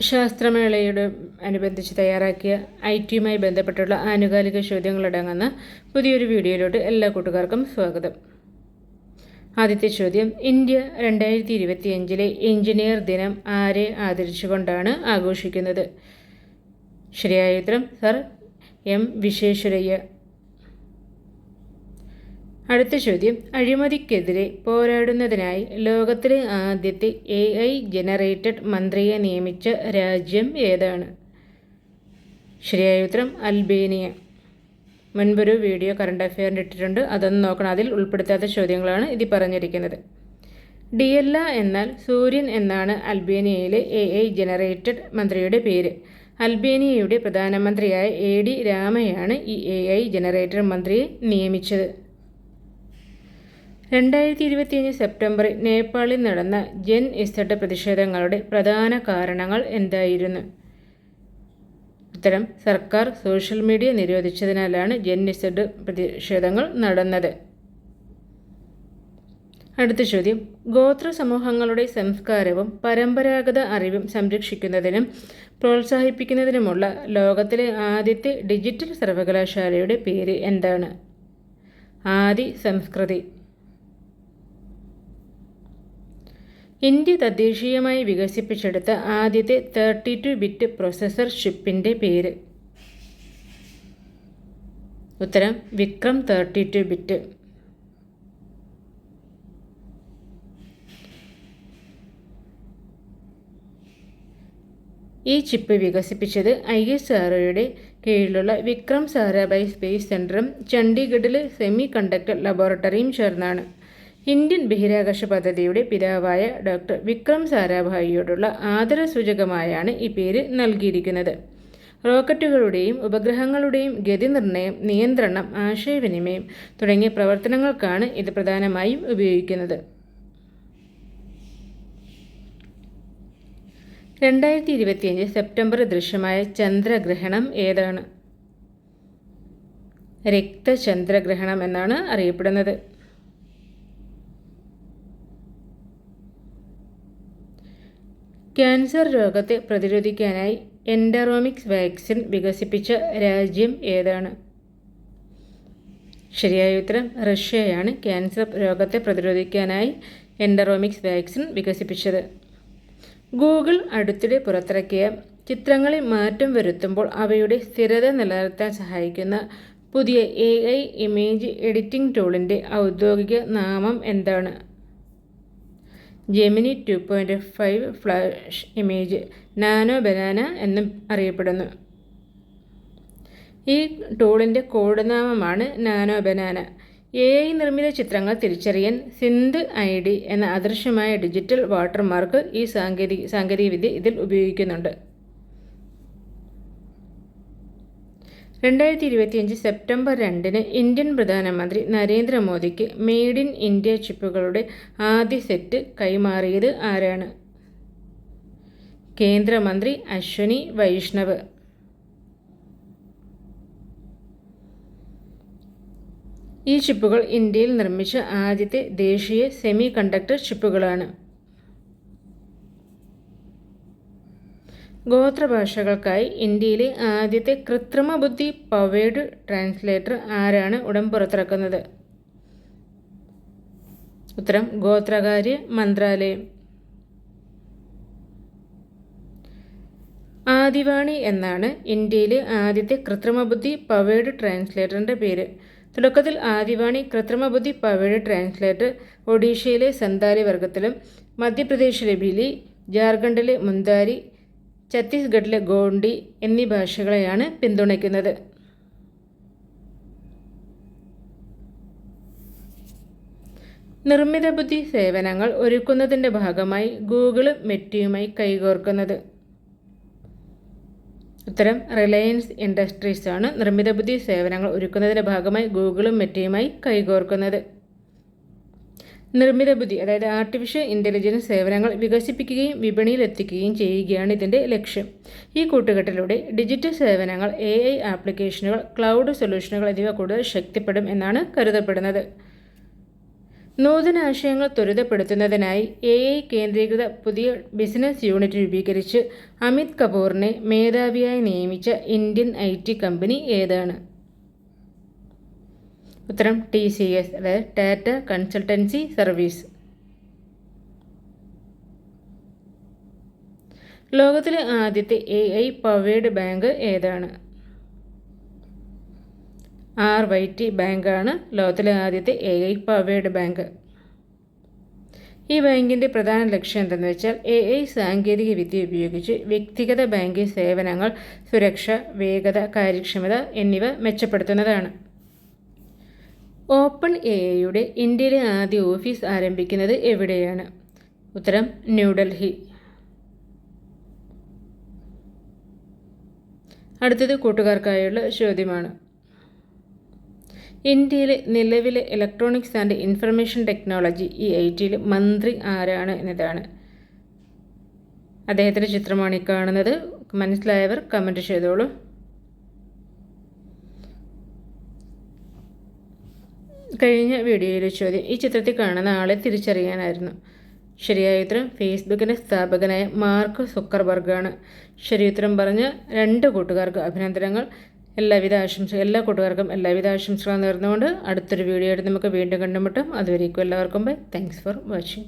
ശാസ്ത്രമേളയുടെ അനുബന്ധിച്ച് തയ്യാറാക്കിയ ഐ ടിയുമായി ബന്ധപ്പെട്ടുള്ള ആനുകാലിക ചോദ്യങ്ങളടങ്ങുന്ന പുതിയൊരു വീഡിയോയിലോട്ട് എല്ലാ കൂട്ടുകാർക്കും സ്വാഗതം. ആദ്യത്തെ ചോദ്യം ഇന്ത്യ രണ്ടായിരത്തി ഇരുപത്തിയഞ്ചിലെ എഞ്ചിനീയർ ദിനം ആരെ ആദരിച്ചുകൊണ്ടാണ് ആഘോഷിക്കുന്നത്? ശരിയായ ഉത്തരം സർ എം. വിശ്വേശ്വരയ്യ. അടുത്ത ചോദ്യം. അഴിമതിക്കെതിരെ പോരാടുന്നതിനായി ലോകത്തിലെ ആദ്യത്തെ എ ഐ ജനറേറ്റഡ് മന്ത്രിയെ നിയമിച്ച രാജ്യം ഏതാണ്? ശരിയായ ഉത്തരം അൽബേനിയ. മുൻപൊരു വീഡിയോ കറണ്ട് അഫെയറിന്റെ ഇട്ടിട്ടുണ്ട്. അതൊന്ന് നോക്കണം. അതിൽ ഉൾപ്പെടുത്താത്ത ചോദ്യങ്ങളാണ് ഇതിൽ പറഞ്ഞിരിക്കുന്നത്. ഡിയല്ല എന്നാൽ സൂര്യൻ എന്നാണ് അൽബേനിയയിലെ എ ഐ ജനറേറ്റഡ് മന്ത്രിയുടെ പേര്. അൽബേനിയയുടെ പ്രധാനമന്ത്രിയായ എ ഡി രാമയാണ് ഈ എ ഐ ജനറേറ്റഡ് മന്ത്രിയെ നിയമിച്ചത്. രണ്ടായിരത്തി ഇരുപത്തിയഞ്ച് സെപ്റ്റംബറിൽ നേപ്പാളിൽ നടന്ന ജെൻ ഇസ്തട്ട പ്രതിഷേധങ്ങളുടെ പ്രധാന കാരണങ്ങൾ എന്തായിരുന്നു? ഇത്തരം സർക്കാർ സോഷ്യൽ മീഡിയ നിരോധിച്ചതിനാലാണ് ജെൻ ഇസ്തട്ട് പ്രതിഷേധങ്ങൾ നടന്നത്. അടുത്ത ചോദ്യം ഗോത്ര സമൂഹങ്ങളുടെ സംസ്കാരവും പരമ്പരാഗത അറിവും സംരക്ഷിക്കുന്നതിനും പ്രോത്സാഹിപ്പിക്കുന്നതിനുമുള്ള ലോകത്തിലെ ആദ്യത്തെ ഡിജിറ്റൽ സർവകലാശാലയുടെ പേര് എന്താണ്? ആദി സംസ്കൃതി. ഇന്ത്യ തദ്ദേശീയമായി വികസിപ്പിച്ചെടുത്ത ആദ്യത്തെ തേർട്ടി ടു ബിറ്റ് പ്രൊസസ്സർ ഷിപ്പിന്റെ പേര്. ഉത്തരം വിക്രം തേർട്ടി ടു ബിറ്റ് ഈ ചിപ്പ് വികസിപ്പിച്ചത് ഐ എസ് ആർഒയുടെ കീഴിലുള്ള വിക്രം സാരാഭായ് സ്പേസ് സെന്ററും ചണ്ഡീഗഡിലെ സെമി കണ്ടക്ടർ ലബോറട്ടറിയും ചേർന്നാണ്. ഇന്ത്യൻ ബഹിരാകാശ പദ്ധതിയുടെ പിതാവായ ഡോക്ടർ വിക്രം സാരാഭായിയോടുള്ള ആദരസൂചകമായാണ് ഈ പേര് നൽകിയിരിക്കുന്നത്. റോക്കറ്റുകളുടെയും ഉപഗ്രഹങ്ങളുടെയും ഗതി നിർണയം നിയന്ത്രണം ആശയവിനിമയം തുടങ്ങിയ പ്രവർത്തനങ്ങൾക്കാണ് ഇത് പ്രധാനമായും ഉപയോഗിക്കുന്നത്. രണ്ടായിരത്തി ഇരുപത്തിയഞ്ച് സെപ്റ്റംബർ ദൃശ്യമായ ചന്ദ്രഗ്രഹണം ഏതാണ്? രക്തചന്ദ്രഗ്രഹണം എന്നാണ് അറിയപ്പെടുന്നത്. ക്യാൻസർ രോഗത്തെ പ്രതിരോധിക്കാനായി എൻഡറോമിക്സ് വാക്സിൻ വികസിപ്പിച്ച രാജ്യം ഏതാണ്? ശരിയായ ഉത്തരം റഷ്യയാണ് ക്യാൻസർ രോഗത്തെ പ്രതിരോധിക്കാനായി എൻഡറോമിക്സ് വാക്സിൻ വികസിപ്പിച്ചത്. ഗൂഗിൾ അടുത്തിടെ പുറത്തിറക്കിയ ചിത്രങ്ങളിൽ മാറ്റം വരുത്തുമ്പോൾ അവയുടെ സ്ഥിരത നിലനിർത്താൻ സഹായിക്കുന്ന പുതിയ എ ഐ ഇമേജ് എഡിറ്റിംഗ് ടൂളിന്റെ ഔദ്യോഗിക നാമം എന്താണ്? Gemini two point five flash image nano banana എന്നും അറിയപ്പെടുന്നു. ഈ ടൂളിന്റെ കോഡ്നാമമാണ് നാനോ ബനാന. എ ഐ നിർമ്മിത ചിത്രങ്ങൾ തിരിച്ചറിയാൻ സിന്ധ് ഐ ഡി എന്ന അദൃശ്യമായ ഡിജിറ്റൽ വാട്ടർമാർക്ക് ഈ സാങ്കേതിക സാങ്കേതികവിദ്യ ഇതിൽ ഉപയോഗിക്കുന്നുണ്ട്. രണ്ടായിരത്തി ഇരുപത്തിയഞ്ച് സെപ്റ്റംബർ രണ്ടിന് ഇന്ത്യൻ പ്രധാനമന്ത്രി നരേന്ദ്രമോദിക്ക് മെയ്ഡ് ഇൻ ഇന്ത്യ ചിപ്പുകളുടെ ആദ്യ സെറ്റ് കൈമാറിയത് ആരാണ്? കേന്ദ്രമന്ത്രി അശ്വനി വൈഷ്ണവ്. ഈ ചിപ്പുകൾ ഇന്ത്യയിൽ നിർമ്മിച്ച ആദ്യത്തെ ദേശീയ സെമി കണ്ടക്ടർ ചിപ്പുകളാണ്. ഗോത്രഭാഷകൾക്കായി ഇന്ത്യയിലെ ആദ്യത്തെ കൃത്രിമ ബുദ്ധി പവേഡ് ട്രാൻസ്ലേറ്റർ ആരാണ് ഉടൻ പുറത്തിറക്കുന്നത്? ഉത്തരം ഗോത്രകാര്യ മന്ത്രാലയം. ആദിവാണി എന്നാണ് ഇന്ത്യയിലെ ആദ്യത്തെ കൃത്രിമബുദ്ധി പവേഡ് ട്രാൻസ്ലേറ്ററിന്റെ പേര്. തുടക്കത്തിൽ ആദിവാണി കൃത്രിമബുദ്ധി പവേഡ് ട്രാൻസ്ലേറ്റർ ഒഡീഷയിലെ സന്താലി വർഗത്തിലും മധ്യപ്രദേശിലെ ബിലി ജാർഖണ്ഡിലെ മുന്താരി ഛത്തീസ്ഗഡിലെ ഗോണ്ടി എന്നീ ഭാഷകളെയാണ് പിന്തുണയ്ക്കുന്നത്. നിർമ്മിത ബുദ്ധി സേവനങ്ങൾ ഒരുക്കുന്നതിന്റെ ഭാഗമായി ഗൂഗിളും മെറ്റിയുമായി കൈകോർക്കുന്നത്. ഉത്തരം റിലയൻസ് ഇൻഡസ്ട്രീസാണ് നിർമ്മിത ബുദ്ധി സേവനങ്ങൾ ഒരുക്കുന്നതിന്റെ ഭാഗമായി ഗൂഗിളും മെറ്റിയുമായി കൈകോർക്കുന്നത്. നിർമ്മിത ബുദ്ധി അതായത് ആർട്ടിഫിഷ്യൽ ഇന്റലിജൻസ് സേവനങ്ങൾ വികസിപ്പിക്കുകയും വിപണിയിൽ എത്തിക്കുകയും ചെയ്യുകയാണ് ഇതിന്റെ ലക്ഷ്യം. ഈ കൂട്ടുകെട്ടിലൂടെ ഡിജിറ്റൽ സേവനങ്ങൾ എ ഐ ആപ്ലിക്കേഷനുകൾ ക്ലൗഡ് സൊല്യൂഷനുകൾ എന്നിവ കൂടുതൽ ശക്തിപ്പെടും എന്നാണ് കരുതപ്പെടുന്നത്. നൂതനാശയങ്ങൾ ത്വരിതപ്പെടുത്തുന്നതിനായി എ ഐ കേന്ദ്രീകൃത പുതിയ ബിസിനസ് യൂണിറ്റ് രൂപീകരിച്ച് അമിത് കപൂറിനെ മേധാവിയായി നിയമിച്ച ഇന്ത്യൻ ഐ കമ്പനി ഏതാണ്? ഉത്തരം ടി സി എസ് അതായത് ടാറ്റ കൺസൾട്ടൻസി സർവീസ്. ലോകത്തിലെ ആദ്യത്തെ എ ഐ പവേഡ് ബാങ്ക് ഏതാണ്? ആർ വൈ ടി ബാങ്കാണ് ലോകത്തിലെ ആദ്യത്തെ എ ഐ പവേഡ് ബാങ്ക്. ഈ ബാങ്കിന്റെ പ്രധാന ലക്ഷ്യം എന്തെന്ന് വെച്ചാൽ എ ഐ സാങ്കേതിക വിദ്യ ഉപയോഗിച്ച് വ്യക്തിഗത ബാങ്കിംഗ് സേവനങ്ങൾ സുരക്ഷ വേഗത കാര്യക്ഷമത എന്നിവ മെച്ചപ്പെടുത്തുന്നതാണ്. ഓപ്പൺ എ ഐയുടെ ഇന്ത്യയിലെ ആദ്യ ഓഫീസ് ആരംഭിക്കുന്നത് എവിടെയാണ്? ഉത്തരം ന്യൂഡൽഹി. അടുത്തത് കൂട്ടുകാർക്കായുള്ള ചോദ്യമാണ്. ഇന്ത്യയിലെ നിലവിലെ ഇലക്ട്രോണിക്സ് ആൻഡ് ഇൻഫർമേഷൻ ടെക്നോളജി ഈ ഐ ടിയിൽ മന്ത്രി ആരാണ് എന്നതാണ്. അദ്ദേഹത്തിന്റെ ചിത്രമാണ് ഈ കാണുന്നത്. മനസ്സിലായവർ കമന്റ് ചെയ്തോളൂ. കഴിഞ്ഞ വീഡിയോയിലെ ചോദ്യം ഈ ചിത്രത്തിൽ കാണുന്ന ആളെ തിരിച്ചറിയാനായിരുന്നു. ശരിയായ ഉത്തരം ഫേസ്ബുക്കിന്റെ സ്ഥാപകനായ മാർക്ക് സുക്കർബർഗാണ്. ശരിയുത്തരം പറഞ്ഞ് രണ്ട് കൂട്ടുകാർക്ക് അഭിനന്ദനങ്ങൾ. എല്ലാവിധ ആശംസ എല്ലാ കൂട്ടുകാർക്കും എല്ലാവിധ ആശംസകളും നേർന്നുകൊണ്ട് അടുത്തൊരു വീഡിയോ ആയിട്ട് നമുക്ക് വീണ്ടും കണ്ടുമുട്ടും. അതുവരേക്കും എല്ലാവർക്കും ബൈ. Thanks for watching